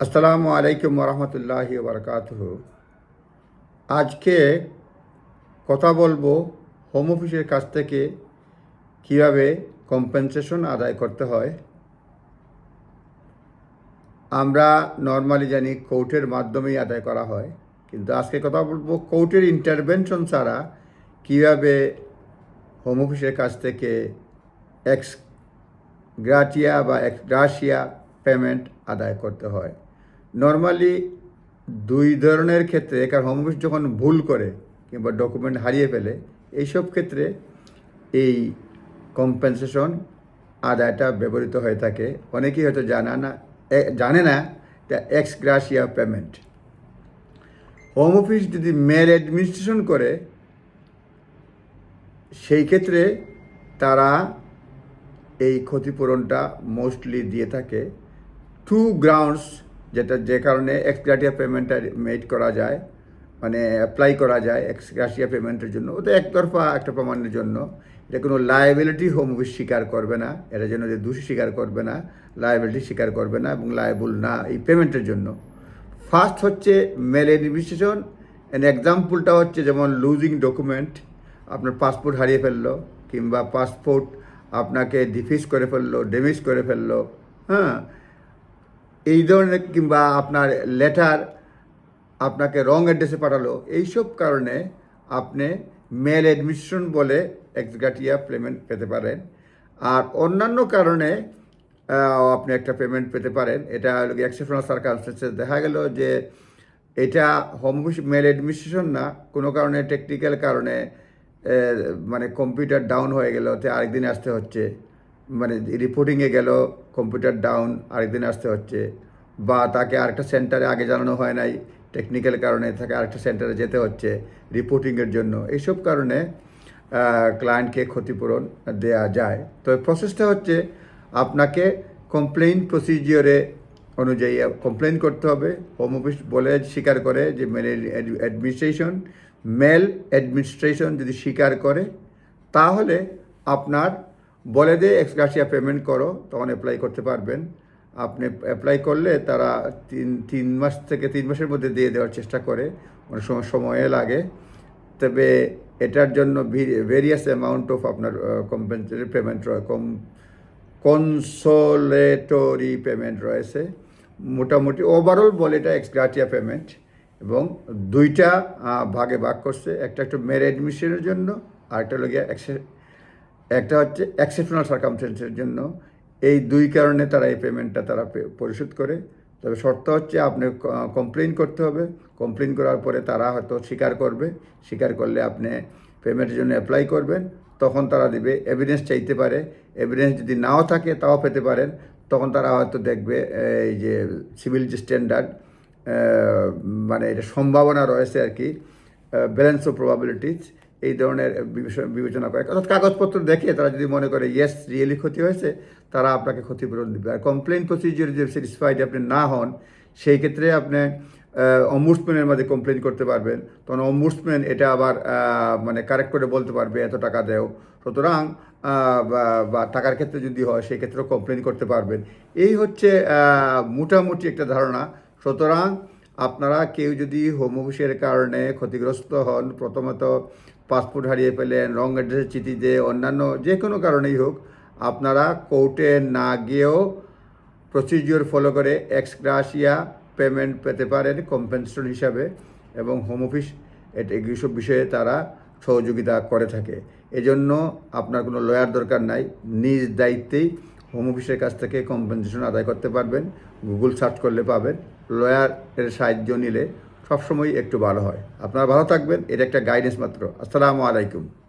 আসসালামু আলাইকুম রহমতুল্লাহি বরকাত আজকে কথা বলব হোম অফিসের কাছ থেকে কীভাবে কম্পেনসেশন আদায় করতে হয়। আমরা নর্মালি জানি কোর্টের মাধ্যমেই আদায় করা হয়, কিন্তু আজকে কথা বলব কোর্টের ইন্টারভেনশন ছাড়া কীভাবে হোম অফিসের কাছ থেকে এক্স গ্রাটিয়া বা এক্স গ্রাসিয়া পেমেন্ট আদায় করতে হয়। নর্মালি দুই ধরনের ক্ষেত্রে কারণ হোম অফিস যখন ভুল করে কিংবা ডকুমেন্ট হারিয়ে ফেলে, এইসব ক্ষেত্রে এই কম্পেনসেশন আদায়টা ব্যবহৃত হয়ে থাকে। অনেকেই হয়তো জানা না জানে না এটা ex gratia payment home office যদি মেল অ্যাডমিনিস্ট্রেশন করে, সেই ক্ষেত্রে তারা এই ক্ষতিপূরণটা মোস্টলি দিয়ে থাকে। টু গ্রাউন্ডস যেটা যে কারণে এক্সগ্রাটিয়া পেমেন্টটা মেড করা যায় মানে অ্যাপ্লাই করা যায় এক্সগ্রাসিয়া পেমেন্টের জন্য। ওটা একতরফা একটা প্রমাণের জন্য। এটা কোনো লায়াবিলিটি হোম অফিস স্বীকার করবে না। এটার জন্য যে দোষী স্বীকার করবে না লায়াবিলিটি স্বীকার করবে না এবং লায়াবল না এই পেমেন্টের জন্য। ফার্স্ট হচ্ছে মেল অ্যাডমিনিস্ট্রেশন অ্যান্ড এক্সাম্পলটা হচ্ছে যেমন লুজিং ডকুমেন্ট আপনার পাসপোর্ট হারিয়ে ফেলল, কিংবা পাসপোর্ট আপনাকে ডিফিউজ করে ফেলল ড্যামেজ করে ফেলল হ্যাঁ? এই ধরনের কিংবা আপনার লেটার আপনাকে রং অ্যাড্রেসে পাঠালো, এইসব কারণে আপনি মেল অ্যাডমিশন বলে এক্সগাটিয়া পেমেন্ট পেতে পারেন। আর অন্যান্য কারণে আপনি একটা পেমেন্ট পেতে পারেন। এটা হলো এক্সেপশনাল দেখা গেল যে এটা হোম মেল অ্যাডমিনিস্ট্রেশন না, কোনো কারণে টেকনিক্যাল কারণে মানে কম্পিউটার ডাউন হয়ে গেল, তে আরেকদিন আসতে হচ্ছে। মানে রিপোর্টিংয়ে গেল কম্পিউটার ডাউন আরেকদিন আসতে হচ্ছে। বা তাকে আরেকটা সেন্টারে আগে জানানো হয় নাই টেকনিক্যাল কারণে তাকে আরেকটা সেন্টারে যেতে হচ্ছে রিপোর্টিংয়ের জন্য। এইসব কারণে ক্লায়েন্টকে ক্ষতিপূরণ দেয়া যায়। তো প্রসেসটা হচ্ছে, আপনাকে কমপ্লেইন প্রসিজিওরে অনুযায়ী কমপ্লেন করতে হবে। হোম অফিস বলে স্বীকার করে যে মেল অ্যাডমিনিস্ট্রেশন মেল অ্যাডমিনিস্ট্রেশন যদি স্বীকার করে, তাহলে আপনার বলে দে এক্সগ্রাসিয়া পেমেন্ট করো, তখন অ্যাপ্লাই করতে পারবেন। আপনি অ্যাপ্লাই করলে তারা তিন তিন মাস থেকে তিন মাসের মধ্যে দিয়ে দেওয়ার চেষ্টা করে। অনেক সময় সময়ে লাগে। তবে এটার জন্য ভেরিয়াস অ্যামাউন্ট অফ আপনার কম্পেনসেটরি পেমেন্ট কম কনসোলেটরি পেমেন্ট রয়েছে। মোটামুটি ওভারঅল বলে এটা এক্সগ্রাটিয়া পেমেন্ট এবং দুইটা ভাগে ভাগ করছে। একটা একটু মের অ্যাডমিশনের জন্য আর একটা হলো একটা হচ্ছে এক্সেপশনাল সার্কামস্টেন্সের জন্য। এই দুই কারণে তারা এই পেমেন্টটা তারা পরিশোধ করে। তবে শর্ত হচ্ছে আপনি কমপ্লেন করতে হবে। কমপ্লেন করার পরে তারা হয়তো স্বীকার করবে। স্বীকার করলে আপনি পেমেন্টের জন্য অ্যাপ্লাই করবেন। তখন তারা দিবে এভিডেন্স চাইতে পারে। এভিডেন্স যদি নাও থাকে তাও পেতে পারেন। তখন তারা হয়তো দেখবে, এই যে সিভিল যে স্ট্যান্ডার্ড মানে এটা সম্ভাবনা রয়েছে আর কি ব্যালেন্স অফ প্রবাবিলিটিস এই ধরনের বিবেচনা- করে। অর্থাৎ কাগজপত্র দেখে তারা যদি মনে করে ইয়েস রিয়েলি ক্ষতি হয়েছে, তারা আপনাকে ক্ষতিপূরণ দেবে। আর কমপ্লেন প্রসিজিওর যদি স্যাটিসফাইড আপনি না হন, সেই ক্ষেত্রে আপনি অম্বুডসম্যানের মধ্যে কমপ্লেন করতে পারবেন। তখন অম্বুডসম্যান এটা আবার মানে কারেক্ট করে বলতে পারবে, এত টাকা দেও। সুতরাং বা টাকার ক্ষেত্রে যদি হয়, সেই ক্ষেত্রেও কমপ্লেন করতে পারবেন। এই হচ্ছে মোটামুটি একটা ধারণা। সুতরাং আপনারা কেউ যদি হোম অফিসের কারণে ক্ষতিগ্রস্ত হন, প্রথমত পাসপোর্ট হারিয়ে ফেলেন, রং অ্যাড্রেসের চিঠি দিয়ে, অন্যান্য যে কোনো কারণেই হোক, আপনারা কোর্টে না গিয়েও প্রসিজিওর ফলো করে এক্সগ্রাসিয়া পেমেন্ট পেতে পারেন কম্পেনসেশন হিসাবে এবং হোম অফিস এটা এইসব বিষয়ে তারা সহযোগিতা করে থাকে। এজন্য আপনার কোনো লয়ার দরকার নাই, নিজ দায়িত্বেই হোম অফিসের কাছ থেকে কম্পেনসেশন আদায় করতে পারবেন গুগল সার্চ করলে পাবেন। লয়ারের সাহায্য নিলে সবসময় একটু ভালো হয়। আপনারা ভালো থাকবেন, এটা একটা গাইডেন্স মাত্র। আসসালামু আলাইকুম।